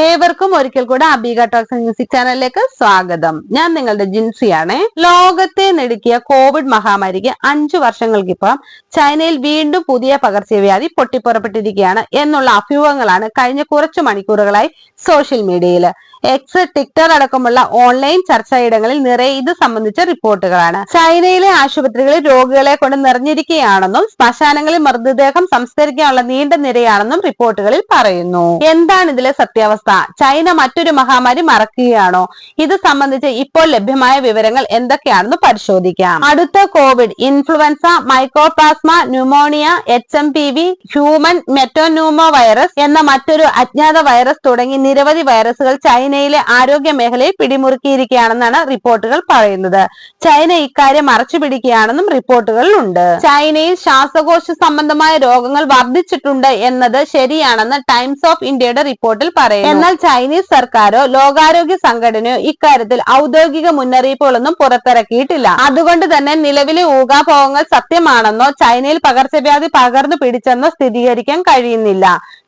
ഏവർക്കും ഒരിക്കൽ കൂടെ അബീഗ ടോക്സ് മ്യൂസിക് ചാനലിലേക്ക് സ്വാഗതം. ഞാൻ നിങ്ങളുടെ ജിൻസിയാണ്. ലോകത്തെ നെടുക്കിയ കോവിഡ് മഹാമാരിക്ക് അഞ്ചു വർഷങ്ങൾക്കിപ്പം ചൈനയിൽ വീണ്ടും പുതിയ പകർച്ചവ്യാധി പൊട്ടിപ്പുറപ്പെട്ടിരിക്കുകയാണ് എന്നുള്ള അഭ്യൂഹങ്ങളാണ് കഴിഞ്ഞ കുറച്ചു മണിക്കൂറുകളായി സോഷ്യൽ മീഡിയയിൽ എക്സ് ടിക്ടർ അടക്കമുള്ള ഓൺലൈൻ ചർച്ചയിടങ്ങളിൽ നിറയെ ഇത് സംബന്ധിച്ച റിപ്പോർട്ടുകളാണ്. ചൈനയിലെ ആശുപത്രികളിൽ രോഗികളെ കൊണ്ട് നിറഞ്ഞിരിക്കുകയാണെന്നും ശ്മശാനങ്ങളിൽ മൃതദേഹം സംസ്കരിക്കാനുള്ള നീണ്ട നിരയാണെന്നും റിപ്പോർട്ടുകളിൽ പറയുന്നു. എന്താണ് ഇതിലെ സത്യാവസ്ഥ? ചൈന മറ്റൊരു മഹാമാരി മറക്കുകയാണോ? ഇത് സംബന്ധിച്ച് ഇപ്പോൾ ലഭ്യമായ വിവരങ്ങൾ എന്തൊക്കെയാണെന്ന് പരിശോധിക്കാം. അടുത്ത Covid. Influenza mycoplasma pneumonia H M P V human metapneumovirus എന്ന മറ്റൊരു അജ്ഞാത വൈറസ് തുടങ്ങി നിരവധി വൈറസുകൾ ചൈനയിലെ ആരോഗ്യ മേഖലയെ പിടിമുറുക്കിയിരിക്കുകയാണെന്നാണ് റിപ്പോർട്ടുകൾ പറയുന്നത്. ചൈന ഇക്കാര്യം മറച്ചു പിടിക്കുകയാണെന്നും റിപ്പോർട്ടുകളിലുണ്ട്. ചൈനയിൽ ശ്വാസകോശ സംബന്ധമായ രോഗങ്ങൾ വർദ്ധിച്ചിട്ടുണ്ട് എന്നത് ശരിയാണെന്ന് ടൈംസ് ഓഫ് ഇന്ത്യയുടെ റിപ്പോർട്ടിൽ പറയുന്നു. എന്നാൽ ചൈനീസ് സർക്കാരോ ലോകാരോഗ്യ സംഘടനയോ ഇക്കാര്യത്തിൽ ഔദ്യോഗിക മുന്നറിയിപ്പുകളൊന്നും പുറത്തിറക്കിയിട്ടില്ല. അതുകൊണ്ട് തന്നെ നിലവിലെ ഊഹാപോഹങ്ങൾ സത്യമാണെന്നോ ചൈനയിൽ പകർച്ചവ്യാധി പകർന്നു പിടിച്ചെന്നോ സ്ഥിരീകരിക്കാൻ കഴിയുന്നില്ല.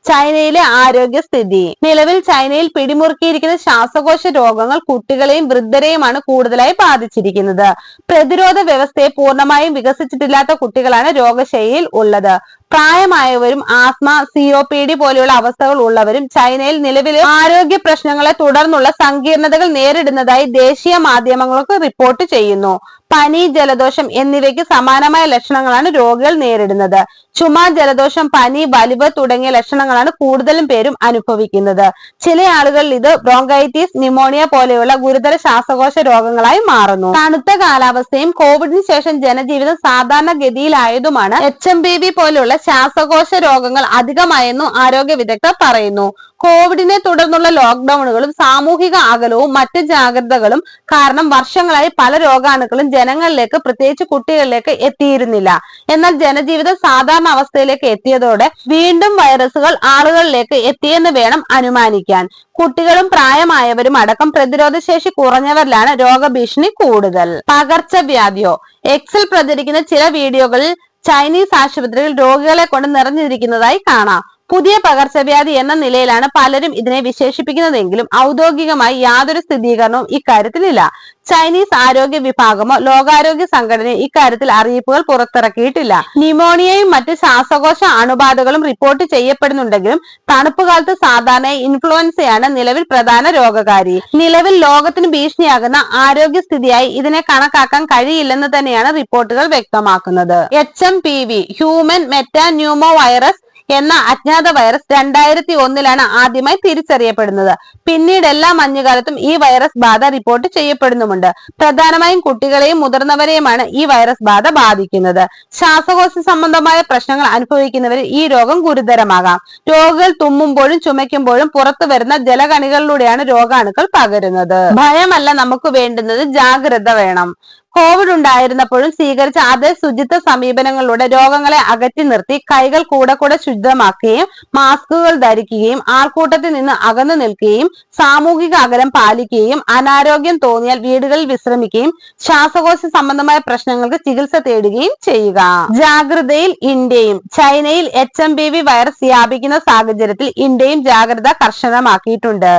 ചൈനയിലെ ആരോഗ്യസ്ഥിതി നിലവിൽ ചൈനയിൽ പിടിമുറുക്കിയിരിക്കുന്ന ശ്വാസകോശ രോഗങ്ങൾ കുട്ടികളെയും വൃദ്ധരെയുമാണ് കൂടുതലായി ബാധിച്ചിരിക്കുന്നത്. പ്രതിരോധ വ്യവസ്ഥയെ പൂർണമായും വികസിച്ചിട്ടില്ലാത്ത കുട്ടികളാണ് രോഗശൈലിയിൽ ഉള്ളത്. പ്രായമായവരും asthma C O P D പോലെയുള്ള അവസ്ഥകൾ ഉള്ളവരും ചൈനയിൽ നിലവിലെ ആരോഗ്യ പ്രശ്നങ്ങളെ തുടർന്നുള്ള സങ്കീർണതകൾ നേരിടുന്നതായി ദേശീയ മാധ്യമങ്ങൾക്ക് റിപ്പോർട്ട് ചെയ്യുന്നു. പനി ജലദോഷം എന്നിവയ്ക്ക് സമാനമായ ലക്ഷണങ്ങളാണ് രോഗികൾ നേരിടുന്നത്. ചുമ ജലദോഷം പനി വലിവ് തുടങ്ങിയ ലക്ഷണങ്ങളാണ് കൂടുതലും പേരും അനുഭവിക്കുന്നത്. ചില ആളുകളിൽ ഇത് ബ്രോങ്കൈറ്റിസ് ന്യൂമോണിയ പോലെയുള്ള ഗുരുതര ശ്വാസകോശ രോഗങ്ങളായി മാറുന്നു. തണുത്ത കാലാവസ്ഥയും കോവിഡിന് ശേഷം ജനജീവിതം സാധാരണ ഗതിയിലായതുമാണ് എച്ച് എം ബി വി പോലെയുള്ള ശ്വാസകോശ രോഗങ്ങൾ അധികമായെന്നും ആരോഗ്യ വിദഗ്ധർ പറയുന്നു. കോവിഡിനെ തുടർന്നുള്ള ലോക്ക്ഡൌണുകളും സാമൂഹിക അകലവും മറ്റ് ജാഗ്രതകളും കാരണം വർഷങ്ങളായി പല രോഗാണുക്കളും ജനങ്ങളിലേക്ക് പ്രത്യേകിച്ച് കുട്ടികളിലേക്ക് എത്തിയിരുന്നില്ല. എന്നാൽ ജനജീവിതം സാധാരണ അവസ്ഥയിലേക്ക് എത്തിയതോടെ വീണ്ടും വൈറസുകൾ ആളുകളിലേക്ക് എത്തിയെന്ന് വേണം അനുമാനിക്കാൻ. കുട്ടികളും പ്രായമായവരും അടക്കം പ്രതിരോധശേഷി കുറഞ്ഞവരിലാണ് രോഗഭീഷണി കൂടുതൽ. പകർച്ചവ്യാധിയോ? എക്സിൽ പ്രചരിക്കുന്ന ചില വീഡിയോകളിൽ ചൈനീസ് ആശുപത്രിയിൽ രോഗികളെ കൊണ്ട് നിറഞ്ഞിരിക്കുന്നതായി കാണാം. പുതിയ പകർച്ചവ്യാധി എന്ന നിലയിലാണ് പലരും ഇതിനെ വിശേഷിപ്പിക്കുന്നതെങ്കിലും ഔദ്യോഗികമായി യാതൊരു സ്ഥിരീകരണവും ഇക്കാര്യത്തിലില്ല. ചൈനീസ് ആരോഗ്യ വിഭാഗമോ ലോകാരോഗ്യ സംഘടനയോ ഇക്കാര്യത്തിൽ അറിയിപ്പുകൾ പുറത്തിറക്കിയിട്ടില്ല. ന്യൂമോണിയയും മറ്റ് ശ്വാസകോശ അണുബാധകളും റിപ്പോർട്ട് ചെയ്യപ്പെടുന്നുണ്ടെങ്കിലും തണുപ്പ് കാലത്ത് സാധാരണ ഇൻഫ്ലുവൻസയാണ് നിലവിൽ പ്രധാന രോഗകാരി. നിലവിൽ ലോകത്തിന് ഭീഷണിയാകുന്ന ആരോഗ്യസ്ഥിതിയായി ഇതിനെ കണക്കാക്കാൻ കഴിയില്ലെന്ന് തന്നെയാണ് റിപ്പോർട്ടുകൾ വ്യക്തമാക്കുന്നത്. H M P V human metapneumovirus എന്ന അജ്ഞാത വൈറസ് രണ്ടായിരത്തി ഒന്നിലാണ് ആദ്യമായി തിരിച്ചറിയപ്പെടുന്നത്. പിന്നീട് എല്ലാ മഞ്ഞുകാലത്തും ഈ വൈറസ് ബാധ റിപ്പോർട്ട് ചെയ്യപ്പെടുന്നുമുണ്ട്. പ്രധാനമായും കുട്ടികളെയും മുതിർന്നവരെയുമാണ് ഈ വൈറസ് ബാധ ബാധിക്കുന്നത്. ശ്വാസകോശ സംബന്ധമായ പ്രശ്നങ്ങൾ അനുഭവിക്കുന്നവരിൽ ഈ രോഗം ഗുരുതരമാകാം. രോഗികൾ തുമ്മുമ്പോഴും ചുമയ്ക്കുമ്പോഴും പുറത്തു വരുന്ന ജലകണികളിലൂടെയാണ് രോഗാണുക്കൾ പകരുന്നത്. ഭയമല്ല നമുക്ക് വേണ്ടുന്നത് ജാഗ്രത വേണം. കോവിഡ് ഉണ്ടായിരുന്നപ്പോഴും സ്വീകരിച്ച അതേ ശുചിത്വ സമീപനങ്ങളിലൂടെ രോഗങ്ങളെ അകറ്റി നിർത്തി കൈകൾ കൂടെ കൂടെ ശുദ്ധമാക്കുകയും മാസ്കുകൾ ധരിക്കുകയും ആൾക്കൂട്ടത്തിൽ നിന്ന് അകന്നു നിൽക്കുകയും സാമൂഹിക അകലം പാലിക്കുകയും അനാരോഗ്യം തോന്നിയാൽ വീടുകളിൽ വിശ്രമിക്കുകയും ശ്വാസകോശ സംബന്ധമായ പ്രശ്നങ്ങൾക്ക് ചികിത്സ തേടുകയും ചെയ്യുക. ജാഗ്രതയിൽ ഇന്ത്യയും ചൈനയിൽ H M B V virus വ്യാപിക്കുന്ന സാഹചര്യത്തിൽ ഇന്ത്യയും ജാഗ്രത കർശനമാക്കിയിട്ടുണ്ട്.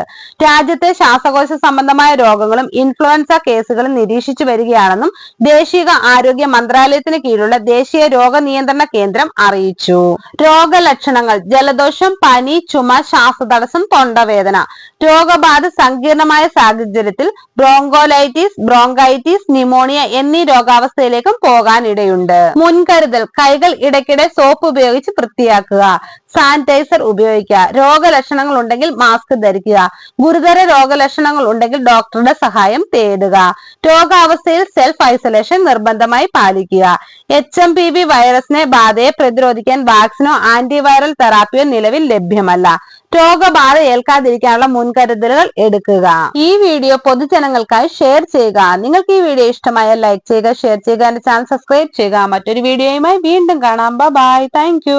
രാജ്യത്തെ ശ്വാസകോശ സംബന്ധമായ രോഗങ്ങളും ഇൻഫ്ലുവൻസ കേസുകളും നിരീക്ഷിച്ചു വരികയാണെന്നും ദേശീയ ആരോഗ്യ മന്ത്രാലയത്തിന് കീഴിലുള്ള ദേശീയ രോഗ നിയന്ത്രണ കേന്ദ്രം അറിയിച്ചു. രോഗലക്ഷണങ്ങൾ ജലദോഷം പനി ചുമ ശ്വാസതടസ്സം തൊണ്ടവേദന രോഗബാധ സങ്കീർണമായ സാഹചര്യത്തിൽ ബ്രോങ്കോലൈറ്റിസ് ബ്രോങ്കൈറ്റിസ് ന്യൂമോണിയ എന്നീ രോഗാവസ്ഥയിലേക്കും പോകാനിടയുണ്ട്. മുൻകരുതൽ കൈകൾ ഇടയ്ക്കിടെ സോപ്പ് ഉപയോഗിച്ച് വൃത്തിയാക്കുക സാനിറ്റൈസർ ഉപയോഗിക്കുക. രോഗലക്ഷണങ്ങൾ ഉണ്ടെങ്കിൽ മാസ്ക് ധരിക്കുക. ഗുരുതര രോഗലക്ഷണങ്ങൾ ഉണ്ടെങ്കിൽ ഡോക്ടറുടെ സഹായം തേടുക. രോഗാവസ്ഥയിൽ സെൽഫ് ഐസൊലേഷൻ നിർബന്ധമായി പാലിക്കുക. എച്ച് എം പി വി വൈറസിനെ ബാധയെ പ്രതിരോധിക്കാൻ വാക്സിനോ ആന്റിവൈറൽ തെറാപ്പിയോ നിലവിൽ ലഭ്യമല്ല. രോഗബാധ ഏൽക്കാതിരിക്കാനുള്ള മുൻകരുതലുകൾ എടുക്കുക. ഈ വീഡിയോ പൊതുജനങ്ങൾക്കായി ഷെയർ ചെയ്യുക. നിങ്ങൾക്ക് ഈ വീഡിയോ ഇഷ്ടമായ ലൈക്ക് ചെയ്യുക ഷെയർ ചെയ്യുക എന്റെ ചാനൽ സബ്സ്ക്രൈബ് ചെയ്യുക. മറ്റൊരു വീഡിയോയുമായി വീണ്ടും കാണാം. Bye thank